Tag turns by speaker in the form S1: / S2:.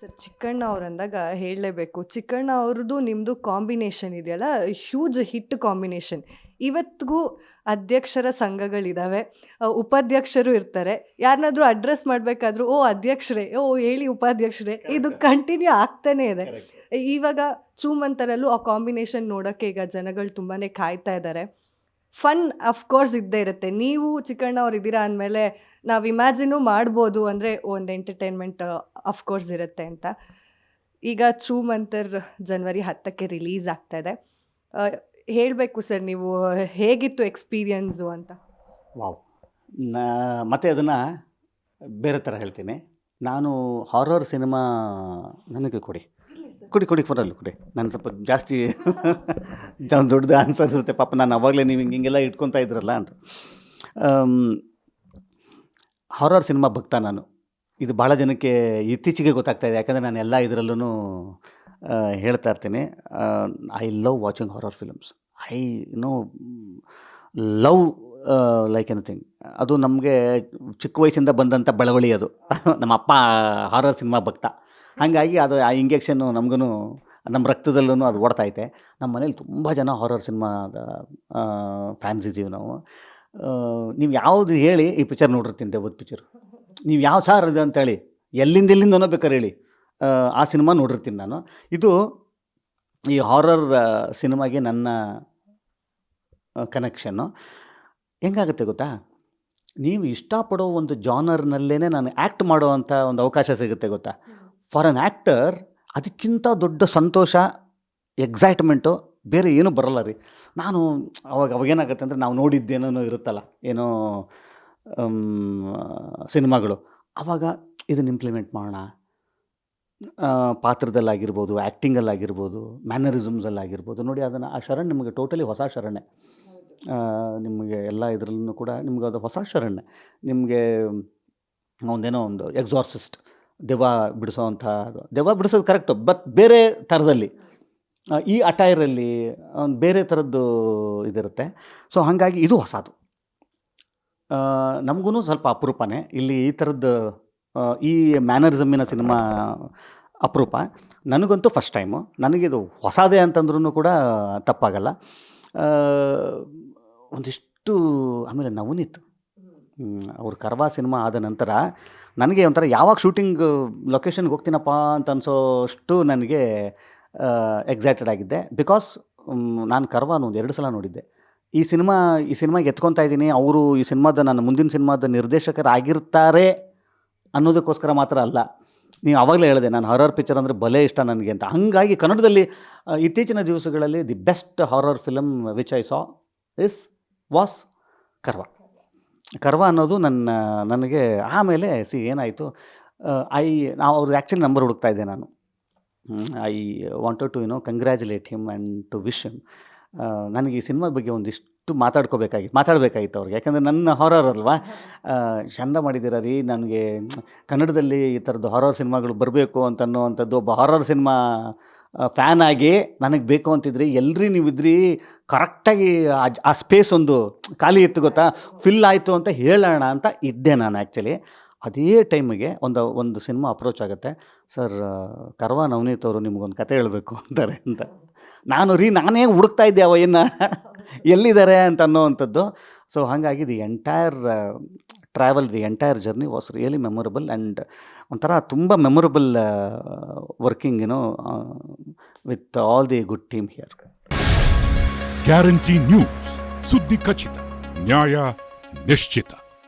S1: Sir Chikkanna ಅವರಂದಾಗ ಹೇಳಲೇಬೇಕು. ಚಿಕ್ಕಣ್ಣ ಅವ್ರದ್ದು ನಿಮ್ಮದು ಕಾಂಬಿನೇಷನ್ ಇದೆಯಲ್ಲ ಹ್ಯೂಜ್ ಹಿಟ್ ಕಾಂಬಿನೇಷನ್. ಇವತ್ತಿಗೂ ಅಧ್ಯಕ್ಷರ ಸಂಘಗಳಿದ್ದಾವೆ ಉಪಾಧ್ಯಕ್ಷರು ಇರ್ತಾರೆ. ಯಾರನ್ನಾದ್ರೂ ಅಡ್ರೆಸ್ ಮಾಡಬೇಕಾದ್ರೂ ಓ ಅಧ್ಯಕ್ಷರೇ ಓ ಹೇಳಿ ಉಪಾಧ್ಯಕ್ಷರೇ ಇದು ಕಂಟಿನ್ಯೂ ಆಗ್ತಾನೇ ಇದೆ. ಇವಾಗ ಚೂಮಂತರಲ್ಲೂ ಆ ಕಾಂಬಿನೇಷನ್ ನೋಡೋಕ್ಕೆ ಈಗ ಜನಗಳು ತುಂಬಾ ಕಾಯ್ತಾ ಇದ್ದಾರೆ. ಫನ್ ಅಫ್ಕೋರ್ಸ್ ಇದ್ದೇ ಇರುತ್ತೆ. ನೀವು ಚಿಕ್ಕಣ್ಣ ಅವ್ರು ಇದ್ದೀರಾ ಅಂದಮೇಲೆ ನಾವು ಇಮ್ಯಾಜಿನು ಮಾಡ್ಬೋದು ಅಂದರೆ ಒಂದು ಎಂಟರ್ಟೈನ್ಮೆಂಟ್ ಅಫ್ಕೋರ್ಸ್ ಇರುತ್ತೆ ಅಂತ. ಈಗ ಚೂ ಮಂತರ್ ಜನವರಿ ಹತ್ತಕ್ಕೆ ರಿಲೀಸ್ ಆಗ್ತಾ ಇದೆ. ಹೇಳಬೇಕು ಸರ್ ನೀವು, ಹೇಗಿತ್ತು ಎಕ್ಸ್ಪೀರಿಯನ್ಸು ಅಂತ?
S2: ವಾವ್ ಮತ್ತೆ ಅದನ್ನು ಬೇರೆ ಥರ ಹೇಳ್ತೀನಿ. ನಾನು ಹಾರರ್ ಸಿನಿಮಾ ನನಗೆ ಕೊಡಿ. ಕೊಡಿ ಕೊಡಿ ಕೊಡಲ್ಲ ಕೊಡಿ. ನಾನು ಸ್ವಲ್ಪ ಜಾಸ್ತಿ ದೊಡ್ಡದು ಆನ್ಸರ್ ಇರುತ್ತೆ. ಪಾಪ ನಾನು ಅವಾಗಲೇ ನೀವು ಹಿಂಗೆ ಹಿಂಗೆಲ್ಲ ಇಟ್ಕೊತಾ ಇದ್ರಲ್ಲ ಅಂತ. ಹಾರರ್ ಸಿನಿಮಾ ಭಕ್ತ ನಾನು. ಇದು ಭಾಳ ಜನಕ್ಕೆ ಇತ್ತೀಚೆಗೆ ಗೊತ್ತಾಗ್ತಾ ಇದೆ. ಯಾಕಂದರೆ ನಾನು ಎಲ್ಲ ಇದರಲ್ಲೂ ಹೇಳ್ತಾ ಇರ್ತೀನಿ. I love watching horror films I know love like anything ಅದು ನಮಗೆ ಚಿಕ್ಕ ವಯಸ್ಸಿಂದ ಬಂದಂಥ ಬಳವಳಿ ಅದು. ನಮ್ಮ ಅಪ್ಪ ಹಾರರ್ ಸಿನಿಮಾ ಭಕ್ತ. ಹಾಗಾಗಿ ಅದು ಆ ಇಂಜೆಕ್ಷನ್ನು ನಮಗೂ ನಮ್ಮ ರಕ್ತದಲ್ಲೂ ಅದು ಓಡ್ತೈತೆ ನಮ್ಮ ಮನೇಲಿ ತುಂಬ ಜನ ಹಾರರ್ ಸಿನಿಮಾದ ಫ್ಯಾನ್ಸ್ ಇದ್ದೀವಿ ನಾವು. ನೀವು ಯಾವುದು ಹೇಳಿ ಈ ಪಿಕ್ಚರ್ ನೋಡಿರ್ತೀನಿ ದೇವದ ಪಿಕ್ಚರ್ ನೀವು ಯಾವ ಸಾರ್ ಇದೆ ಅಂತೇಳಿ ಎಲ್ಲಿಂದ ಎಲ್ಲಿಂದನೋ ಬೇಕಾದ್ರೆ ಹೇಳಿ. ಆ, ಆ ಸಿನಿಮಾ ನೋಡಿರ್ತೀನಿ ನಾನು. ಇದು ಈ ಹಾರರ್ ಸಿನಿಮಾಗೆ ನನ್ನ ಕನೆಕ್ಷನ್ನು ಹೆಂಗಾಗುತ್ತೆ ಗೊತ್ತಾ? ನೀವು ಇಷ್ಟಪಡೋ ಒಂದು ಜಾನರ್ನಲ್ಲೇ ನಾನು ಆ್ಯಕ್ಟ್ ಮಾಡೋ ಅಂಥ ಒಂದು ಅವಕಾಶ ಸಿಗುತ್ತೆ ಗೊತ್ತಾ? ಫಾರ್ ಅನ್ ಆ್ಯಕ್ಟರ್ ಅದಕ್ಕಿಂತ ದೊಡ್ಡ ಸಂತೋಷ ಎಕ್ಸೈಟ್ಮೆಂಟು ಬೇರೆ ಏನೂ ಬರಲ್ಲ ರೀ. ನಾನು ಅವಾಗ ಅವಾಗೇನಾಗುತ್ತೆ ಅಂದರೆ ನಾವು ನೋಡಿದ್ದೇನೋ ಇರುತ್ತಲ್ಲ, ಏನೋ ಸಿನಿಮಾಗಳು. ಆವಾಗ ಇದನ್ನು ಇಂಪ್ಲಿಮೆಂಟ್ ಮಾಡೋಣ. ಪಾತ್ರದಲ್ಲಾಗಿರ್ಬೋದು ಆ್ಯಕ್ಟಿಂಗಲ್ಲಾಗಿರ್ಬೋದು ಮ್ಯಾನರಿಸಮ್ಸಲ್ಲಾಗಿರ್ಬೋದು ನೋಡಿ ಅದನ್ನು ಆ ಶರಣ್ ನಿಮಗೆ ಟೋಟಲಿ ಹೊಸ ಶರಣೆ. ನಿಮಗೆ ಎಲ್ಲ ಇದರಲ್ಲೂ ಕೂಡ ನಿಮ್ಗೆ ಅದು ಹೊಸ ಶರಣೆ. ನಿಮಗೆ ಒಂದೇನೋ ಒಂದು ಎಕ್ಸಾರ್ಸಿಸ್ಟ್ ದೆವ್ವ ಬಿಡಿಸೋವಂಥ ಅದು. ದೆವ್ವ ಬಿಡಿಸೋದು ಕರೆಕ್ಟು ಬಟ್ ಬೇರೆ ಥರದಲ್ಲಿ. ಈ ಅಟೈರಲ್ಲಿ ಒಂದು ಬೇರೆ ಥರದ್ದು ಇದಿರುತ್ತೆ. ಸೊ ಹಾಗಾಗಿ ಇದು ಹೊಸದು. ನಮಗೂ ಸ್ವಲ್ಪ ಅಪರೂಪನೇ. ಇಲ್ಲಿ ಈ ಥರದ್ದು ಈ ಮ್ಯಾನರಿಸಮ್ಮಿನ ಸಿನಿಮಾ ಅಪರೂಪ. ನನಗಂತೂ ಫಸ್ಟ್ ಟೈಮು ನನಗಿದು ಹೊಸದೇ ಅಂತಂದ್ರೂ ಕೂಡ ತಪ್ಪಾಗಲ್ಲ. ಒಂದಿಷ್ಟು, ಆಮೇಲೆ ನವನಿತ್ತು ಅವ್ರ ಕರ್ವಾ ಸಿನಿಮಾ ಆದ ನಂತರ ನನಗೆ ಒಂಥರ ಯಾವಾಗ ಶೂಟಿಂಗ್ ಲೊಕೇಶನ್ಗೆ ಹೋಗ್ತೀನಪ್ಪ ಅಂತ ಅನಿಸೋಷ್ಟು ನನಗೆ ಎಕ್ಸೈಟೆಡ್ ಆಗಿದ್ದೆ. ಬಿಕಾಸ್ ನಾನು ಕರ್ವಾನ ಒಂದು ಎರಡು ಸಲ ನೋಡಿದ್ದೆ. ಈ ಸಿನಿಮಾ, ಈ ಸಿನಿಮಾಗೆ ಎತ್ಕೊತಾ ಇದ್ದೀನಿ. ಅವರು ಈ ಸಿನಿಮಾದ ನನ್ನ ಮುಂದಿನ ಸಿನಿಮಾದ ನಿರ್ದೇಶಕರಾಗಿರ್ತಾರೆ ಅನ್ನೋದಕ್ಕೋಸ್ಕರ ಮಾತ್ರ ಅಲ್ಲ. ನೀವು ಆವಾಗಲೇ ಹೇಳಿದೆ, ನಾನು ಹಾರರ್ ಪಿಕ್ಚರ್ ಅಂದರೆ ಬಲೆ ಇಷ್ಟ ನನಗೆ ಅಂತ. ಹಾಗಾಗಿ ಕನ್ನಡದಲ್ಲಿ ಇತ್ತೀಚಿನ ದಿವಸಗಳಲ್ಲಿ the best horror film which I saw is was Karva. Karva ಅನ್ನೋದು ನನ್ನ, ನನಗೆ ಆಮೇಲೆ ಸಿ ಏನಾಯಿತು ಐ, ನಾವು ಅವ್ರದ್ದು ಆ್ಯಕ್ಚುಲಿ ನಂಬರ್ ಹುಡುಕ್ತಾ ಇದ್ದೆ ನಾನು. I wanted to you know congratulate him and to wish him ನನಗೆ ಈ ಸಿನಿಮಾದ ಬಗ್ಗೆ ಒಂದಿಷ್ಟು ಮಾತಾಡ್ಕೋಬೇಕಾಗಿತ್ತು ಮಾತಾಡಬೇಕಾಗಿತ್ತು ಅವ್ರಿಗೆ. ಯಾಕಂದರೆ ನನ್ನ ಹಾರರ್ ಅಲ್ವಾ? ಚಂದ ಮಾಡಿದ್ದೀರ ರೀ? ನನಗೆ ಕನ್ನಡದಲ್ಲಿ ಈ ಥರದ್ದು ಹಾರರ್ ಸಿನಿಮಾಗಳು ಬರಬೇಕು ಅಂತ ಅಂಥದ್ದು ಒಬ್ಬ ಹಾರರ್ ಸಿನಿಮಾ ಫ್ಯಾನ್ ಆಗಿ ನನಗೆ ಬೇಕು ಅಂತಿದ್ರಿ ಎಲ್ಲರಿ ನೀವು ಇದ್ರಿ ಕರೆಕ್ಟಾಗಿ ಆ ಸ್ಪೇಸ್ ಒಂದು ಖಾಲಿ ಇತ್ತು ಗೊತ್ತಾ? ಫಿಲ್ ಆಯಿತು ಅಂತ ಹೇಳೋಣ ಅಂತ ಇದ್ದೆ ನಾನು ಆ್ಯಕ್ಚುಲಿ ಅದೇ ಟೈಮಿಗೆ ಒಂದು ಒಂದು ಸಿನಿಮಾ ಅಪ್ರೋಚ್ ಆಗುತ್ತೆ. ಸರ್ ಕರ್ವಾ, ನವನೀತ್ ಅವರು ನಿಮಗೊಂದು ಕತೆ ಹೇಳಬೇಕು ಅಂತಾರೆ ಅಂತ. ನಾನು ರೀ, ನಾನೇ ಹುಡುಕ್ತಾ ಇದ್ದೆ ಅವ ಏನು ಎಲ್ಲಿದ್ದಾರೆ ಅಂತ ಅನ್ನೋವಂಥದ್ದು. ಸೊ ಹಾಗಾಗಿ the entire travel the entire journey was really memorable and ಒಂಥರ ತುಂಬ ಮೆಮೊರಬಲ್ ವರ್ಕಿಂಗ್ ಏನೋ with all the good team here
S3: guarantee news ಸುದ್ದಿ ಖಚಿತ ನ್ಯಾಯ ನಿಶ್ಚಿತ